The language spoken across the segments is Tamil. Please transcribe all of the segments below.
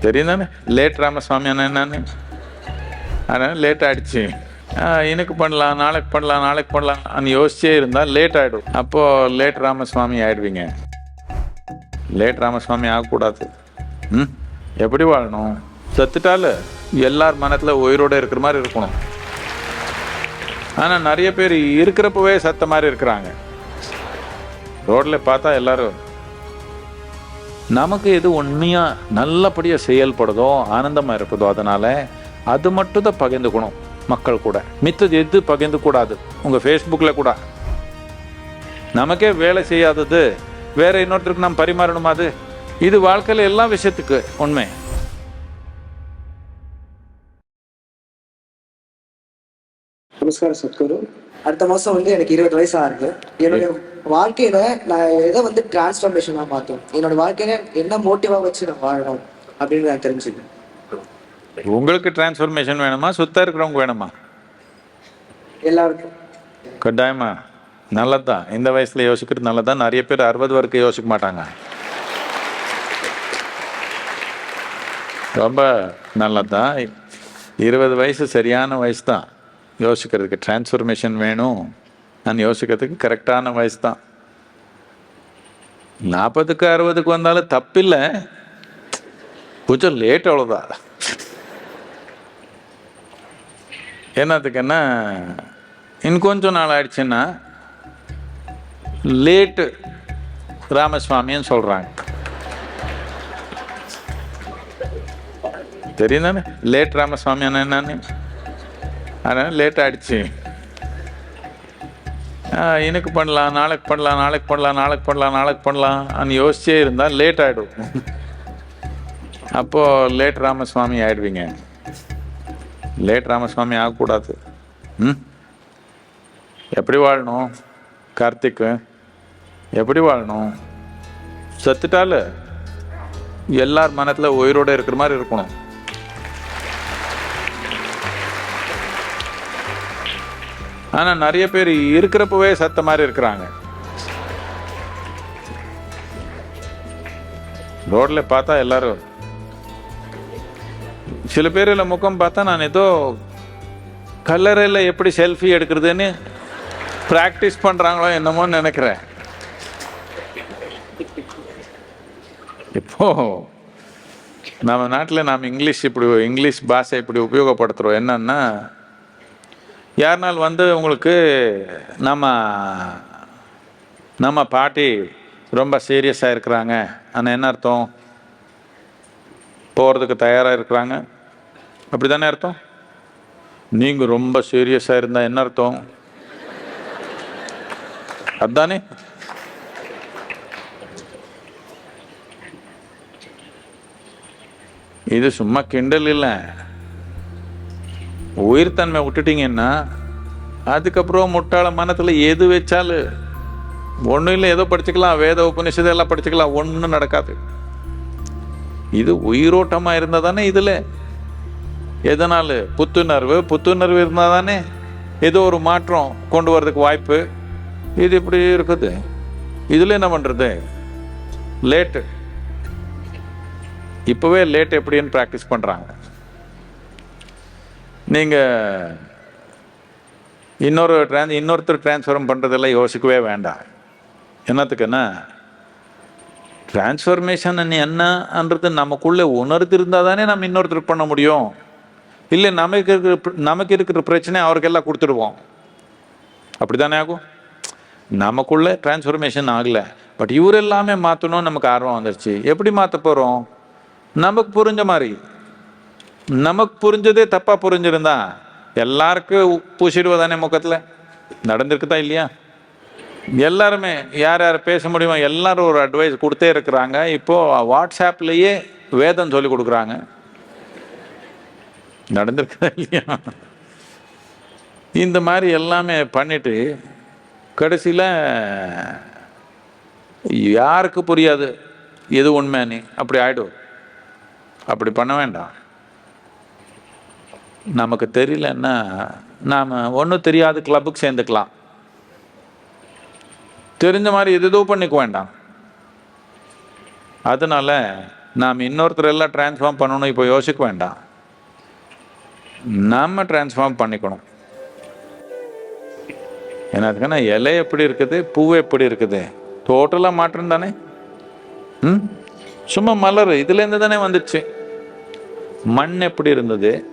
தெரியும் தானே லேட் ராமசாமி அண்ணன் என்னன்னு? அதனால் லேட் ஆகிடுச்சு இன்னைக்கு பண்ணலாம் நாளைக்கு பண்ணலாம் நாளைக்கு பண்ணலாம் யோசிச்சே இருந்தால் லேட் ஆகிடும் அப்போது லேட் ராமசுவாமி ஆயிடுவீங்க. லேட் ராமசுவாமி ஆகக்கூடாது. ம்? எப்படி வாழணும்? செத்துட்டால எல்லார் மனத்தில் உயிரோடு இருக்கிற மாதிரி இருக்கணும். ஆனால் நிறைய பேர் இருக்கிறப்பவே சத்த மாதிரி இருக்கிறாங்க. ரோட்டில் பார்த்தா எல்லோரும் நமக்கு எது உண்மையாக நல்லபடியாக செயல்படுதோ ஆனந்தமாக இருப்பதோ அதனால் அது மட்டும் தான் பகிர்ந்துக்கணும் மக்கள் கூட. மித்தது எது பகிர்ந்து கூடாது உங்கள் ஃபேஸ்புக்கில் கூட. நமக்கே வேலை செய்யாதது. வேற இன்னொருத்தருக்கு நாம் பரிமாறணுமா அது? இது வாழ்க்கையில் எல்லா விஷயத்துக்கு உண்மை. நமஸ்காரம் சத்குரு. அடுத்த மாசம் வந்து எனக்கு இருபது வயசு ஆகுது. என்னுடைய வாழ்க்கையில நான் எதை வந்து டிரான்ஸ்ஃபர்மேஷனா பார்த்தோம் என்னோட வாழ்க்கையில என்ன மோட்டிவா வச்சு நான் வாழணும்? அப்படின்னு நான் தெரிஞ்சுக்கேன் உங்களுக்கு டிரான்ஸ்ஃபர்மேஷன் வேணுமா? சுத்தம் இருக்கிறவங்க வேணுமா? எல்லாருக்கும். கட்டாயமா? நல்லதுதான். இந்த வயசுல யோசிக்கிறது நல்லதுதான். நிறைய பேர் அறுபது வரைக்கும் யோசிக்க மாட்டாங்க. ரொம்ப நல்லதுதான். இருபது வயசு சரியான வயசு தான் யோசிக்கிறதுக்கு டிரான்ஸ்ஃபர்மேஷன் வேணும். நான் யோசிக்கிறதுக்கு கரெக்டான வயசு தான். நாற்பதுக்கு அறுபதுக்கு வந்தாலும் தப்பில்லை. கொஞ்சம் லேட் அவ்வளோதான் என்னத்துக்குன்னா இன்னும் கொஞ்சம் நாள் ஆயிடுச்சுன்னா லேட்டு ராமசுவாமின்னு சொல்கிறாங்க தெரியும் தானே லேட் ராமசுவாமி என்னன்னு? அதனால் லேட் ஆயிடுச்சு. இன்னைக்கு பண்ணலாம் நாளைக்கு பண்ணலாம் நாளைக்கு பண்ணலாம் நாளைக்கு பண்ணலாம் நாளைக்கு பண்ணலாம் யோசிச்சே இருந்தால் லேட் ஆகிடும் அப்போது லேட் ராமசுவாமி ஆயிடுவீங்க. லேட் ராமசுவாமி ஆகக்கூடாது. ம்? எப்படி வாழணும்? கார்த்திக்கு எப்படி வாழணும்? செத்துட்டால எல்லார் மனத்தில் உயிரோடு இருக்கிற மாதிரி இருக்கணும். ஆனால் நிறைய பேர் இருக்கிறப்பவே சத்த மாதிரி இருக்கிறாங்க. ரோட்டில் பார்த்தா எல்லாரும் சில பேரில் முகம் பார்த்தா நான் ஏதோ கல்லறையில் எப்படி செல்ஃபி எடுக்கிறதுன்னு ப்ராக்டிஸ் பண்ணுறாங்களோ என்னமோன்னு நினைக்கிறேன். இப்போ நம்ம நாட்டில் நாம் இங்கிலீஷ் இப்படி இங்கிலீஷ் பாஷை இப்படி உபயோகப்படுத்துகிறோம் என்னன்னா யாருனால் வந்து உங்களுக்கு நம்ம நம்ம பாட்டி ரொம்ப சீரியஸாக இருக்கிறாங்க. ஆனால் என்ன அர்த்தம்? போகிறதுக்கு தயாராக இருக்கிறாங்க. அப்படி தானே அர்த்தம்? நீங்கள் ரொம்ப சீரியஸாக இருந்தால் என்ன அர்த்தம்? அதுதானே இது சும்மா கிண்டல் இல்லை. உயிர்த்தன்மை விட்டுட்டீங்கன்னா அதுக்கப்புறம் முட்டாள மனத்தில் எது வச்சாலும் ஒன்றும் இல்லை ஏதோ படிச்சுக்கலாம் வேத உபநிஷதம் எல்லாம் படிச்சுக்கலாம் ஒன்றும் நடக்காது. இது உயிரோட்டமாக இருந்தால் தானே இதில்? எதனால்? புத்துணர்வு. புத்துணர்வு இருந்தால் தானே ஏதோ ஒரு மாற்றம் கொண்டு வரதுக்கு வாய்ப்பு. இது இப்படி இருக்குது. இதில் என்ன பண்ணுறது லேட்டு. இப்போவே லேட் எப்படின்னு ப்ராக்டிஸ் பண்ணுறாங்க நீங்கள் இன்னொரு ட்ரான்ஸ் இன்னொருத்தர் ட்ரான்ஸ்ஃபார்ம் பண்ணுறதெல்லாம் யோசிக்கவே வேண்டாம். என்னத்துக்குன்னா டிரான்ஸ்ஃபர்மேஷன் என்னன்றது நமக்குள்ளே உணர்ந்து இருந்தால் தானே நம்ம இன்னொருத்தருக்கு பண்ண முடியும். இல்லை நமக்கு இருக்கிற நமக்கு இருக்கிற பிரச்சனை அவருக்கெல்லாம் கொடுத்துடுவோம். அப்படி தானே ஆகும்? நமக்குள்ளே டிரான்ஸ்ஃபர்மேஷன் ஆகலை. பட் இவர் எல்லாமே மாற்றணும் நமக்கு ஆர்வம் வந்துருச்சு. எப்படி மாற்ற போகிறோம் நமக்கு புரிஞ்ச மாதிரி. நமக்கு புரிஞ்சதே தப்பாக புரிஞ்சிருந்தா எல்லாருக்கும் பூசிடுவதானே முகத்தில்? நடந்திருக்குதா இல்லையா? எல்லாருமே யார் யார் பேச முடியுமோ எல்லாரும் ஒரு அட்வைஸ் கொடுத்தே இருக்கிறாங்க. இப்போது வாட்ஸ்அப்லேயே வேதம் சொல்லி கொடுக்குறாங்க. நடந்திருக்குதா இல்லையா? இந்த மாதிரி எல்லாமே பண்ணிட்டு கடைசியில் யாருக்கு புரியாது? எது உண்மைன்னு. அப்படி ஆகிடும் அப்படி பண்ண வேண்டாம். நமக்கு தெரியலன்னா நாம் ஒன்றும் தெரியாத கிளப்புக்கு சேர்ந்துக்கலாம். தெரிஞ்ச மாதிரி எதுதோ பண்ணிக்க வேண்டாம். அதனால் நாம் இன்னொருத்தர் எல்லாம் டிரான்ஸ்ஃபார்ம் பண்ணணும் இப்போ யோசிக்க வேண்டாம். நம்ம டிரான்ஸ்ஃபார்ம் பண்ணிக்கணும். என்னதுக்குன்னா இலை எப்படி இருக்குது பூ எப்படி இருக்குது? டோட்டலாக மாற்றம் தானே? ம்? சும்மா மலர் இதுலேருந்து தானே வந்துச்சு. மண் எப்படி இருந்தது?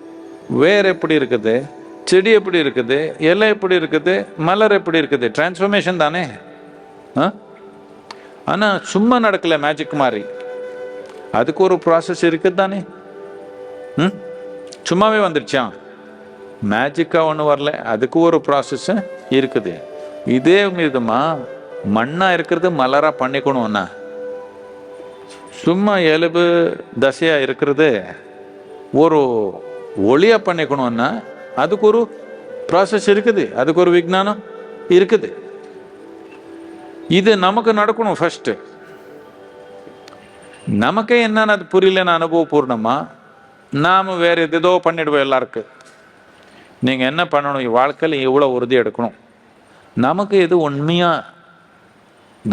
வேர் எப்படி இருக்குது? செடி எப்படி இருக்குது? இலை எப்படி இருக்குது? மலர் எப்படி இருக்குது? டிரான்ஸ்ஃபர்மேஷன் தானே? ஆ? ஆனால் சும்மா நடக்கல மேஜிக் மாதிரி. அதுக்கு ஒரு ப்ராசஸ் இருக்குது தானே? ம்? சும்மாவே வந்துருச்சா? மேஜிக்காக ஒன்றும் வரல. அதுக்கு ஒரு ப்ராசஸ் இருக்குது. இதே விதமாக மண்ணாக இருக்கிறது மலராக பண்ணிக்கணும்னா சும்மா எலும்பு தசையாக இருக்கிறது ஒரு ஒளியாக பண்ணிக்கணும்னா அதுக்கு ஒரு ப்ராசஸ் இருக்குது. அதுக்கு ஒரு விஞ்ஞானம் இருக்குது. இது நமக்கு நடக்கணும் ஃபஸ்ட்டு நமக்கே என்னன்னு அது புரியலன்னு அனுபவபூர்ணமா நாம் வேற எதோ பண்ணிடுவோம் எல்லாருக்கும் நீங்கள் என்ன பண்ணணும்? வாழ்க்கையில் இவ்வளோ உறுதி எடுக்கணும். நமக்கு எது உண்மையாக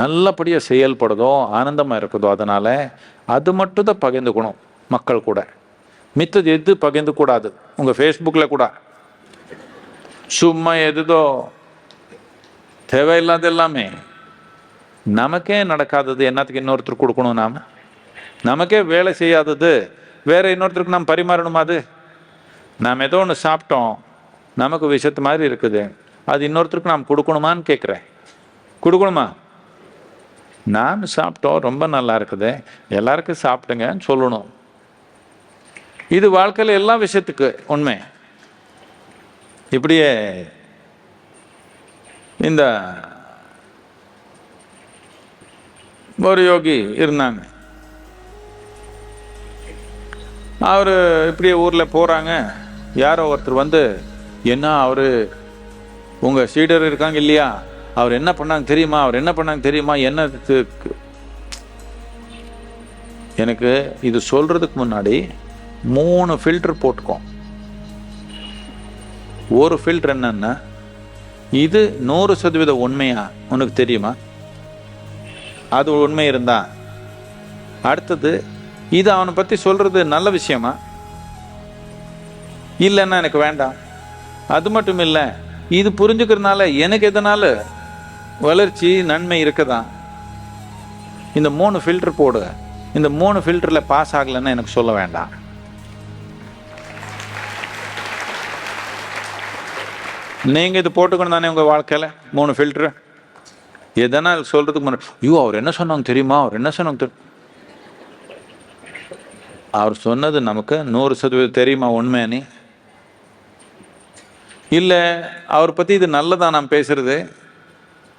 நல்லபடியாக செயல்படுதோ ஆனந்தமாக இருக்குதோ அதனால் அது மட்டும் தான் பகிர்ந்துக்கணும் மக்கள் கூட. மித்தது எது பகிர்ந்து கூடாது. உங்கள் ஃபேஸ்புக்கில் கூட. சும்மா எதுதோ தேவையில்லாத எல்லாமே. நமக்கே நடக்காதது என்னத்துக்கு இன்னொருத்தருக்கு கொடுக்கணும் நாம்? நமக்கே வேலை செய்யாதது வேற இன்னொருத்தருக்கு நாம் பரிமாறணுமா அது? நாம் ஏதோ ஒன்று சாப்பிட்டோம். நமக்கு விஷயத்து மாதிரி இருக்குது. அது இன்னொருத்தருக்கு நாம் கொடுக்கணுமான்னு கேட்குறேன். கொடுக்கணுமா? நாம் சாப்பிட்டோம். ரொம்ப நல்லா இருக்குது. எல்லாருக்கும் சாப்பிடுங்கன்னு சொல்லணும். இது வாழ்க்கையில் எல்லா விஷயத்துக்கு உண்மை. இப்படியே இந்த ஒரு யோகி இருந்தாங்க. அவர் இப்படியே ஊரில் போகிறாங்க யாரோ ஒருத்தர் வந்து என்ன அவர் உங்கள் சீடர் இருக்காங்க இல்லையா? அவர் என்ன பண்ணாங்க தெரியுமா? அவர் என்ன பண்ணாங்க தெரியுமா? என்ன எனக்கு இது சொல்கிறதுக்கு முன்னாடி மூணு ஃபில்டர் போட்டுக்கோம் ஒரு ஃபில்டர் என்னன்னா? இது நூறு சதவீத உண்மையா? உனக்கு தெரியுமா? அது உண்மை இருந்தா. அடுத்தது இது அவனை பற்றி சொல்கிறது நல்ல விஷயமா? இல்லைன்னா எனக்கு வேண்டாம். அது மட்டும் இல்லை இது புரிஞ்சுக்கிறதுனால எனக்கு எதனால வளர்ச்சி நன்மை இருக்குதா? இந்த மூணு ஃபில்டர் போடு. இந்த மூணு ஃபில்டரில் பாஸ் ஆகலைன்னா எனக்கு சொல்ல வேண்டாம். நீங்கள் இது போட்டுக்கணும் தானே உங்கள் வாழ்க்கையில்? மூணு ஃபில்ட்ரு எதனா சொல்கிறதுக்கு முன்னாடி ஐயோ அவர் என்ன சொன்னாங்க தெரியுமா? அவர் என்ன சொன்னாங்க தெரியும் அவர் சொன்னது நமக்கு நூறு சதவீதம் தெரியுமா உண்மையானி? இல்லை அவரை பற்றி இது நல்லதா நான் பேசுறது?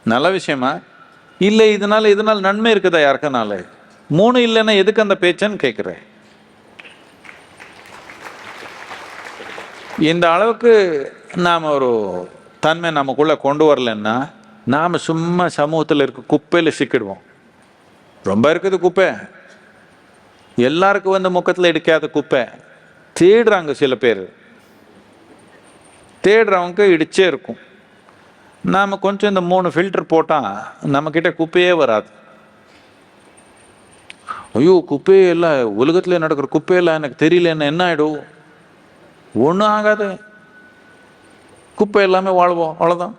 நல்ல விஷயமா? இல்லை இதனால் இதனால் நன்மை இருக்குதா யாருக்கனால? மூணு இல்லைன்னா எதுக்கு அந்த பேச்சன்னு கேட்குறேன் இந்த அளவுக்கு நாம் ஒரு தன்மை நமக்குள்ளே கொண்டு வரலன்னா நாம் சும்மா சமூகத்தில் இருக்க குப்பையில் சிக்கிடுவோம். ரொம்ப இருக்குது குப்பை. எல்லாருக்கும் வந்து முக்கத்தில் இடிக்காத குப்பை. தேடுறாங்க சில பேர். தேடுறவங்க இடிச்சே இருக்கும். நாம் கொஞ்சம் இந்த மூணு ஃபில்டர் போட்டால் நம்மக்கிட்ட குப்பையே வராது. ஐயோ குப்பையே இல்லை. உலகத்தில் நடக்கிற குப்பையெல்லாம் எனக்கு தெரியலன்னு என்ன ஆகிடும் ஒன்றும் ஆகாது. குப்பை எல்லாமே வாழ்வோம் அவ்வளோதான்